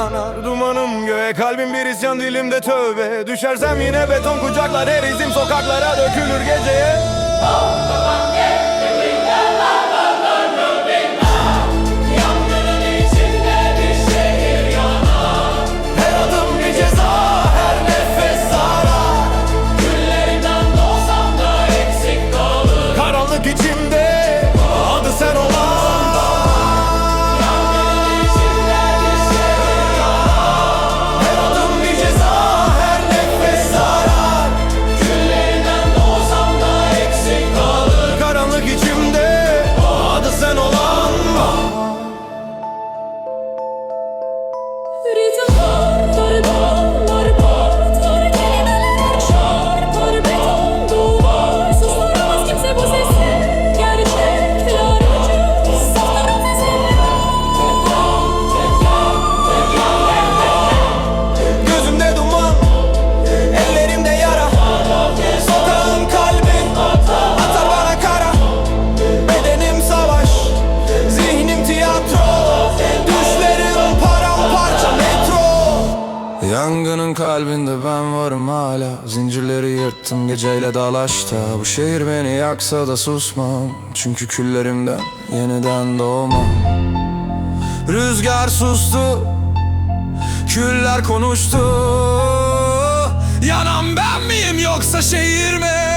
yanar Dumanım göğe kalbim bir isyan dilimde tövbe. Düşersem yine beton kucaklar erizim sokaklara dökülür geceye Yangının kalbinde ben varım hala. Zincirleri yırttım geceyle dalaşta. Bu şehir beni yaksa da susmam. Çünkü küllerimden yeniden doğmam. Rüzgar sustu Küller konuştu. Yanan ben miyim yoksa şehir mi?